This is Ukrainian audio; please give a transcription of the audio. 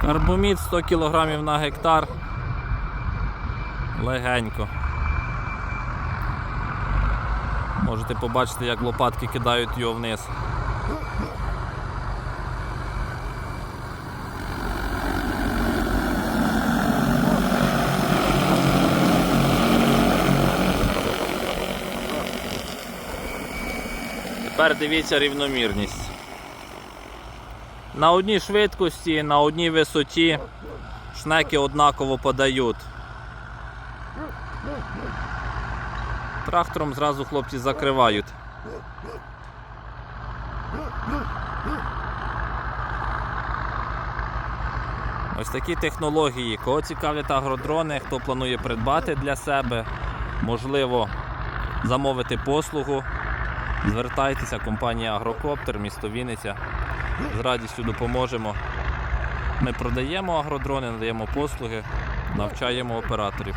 Карбомід 100 кг на гектар. Легенько. Можете побачити, як лопатки кидають його вниз. Тепер дивіться рівномірність. На одній швидкості, на одній висоті шнеки однаково подають. Трактором зразу хлопці закривають. Ось такі технології. Кого цікавлять агродрони, хто планує придбати для себе, можливо, замовити послугу. Звертайтеся, компанія Агрокоптер, місто Вінниця. З радістю допоможемо. Ми продаємо агродрони, надаємо послуги, навчаємо операторів.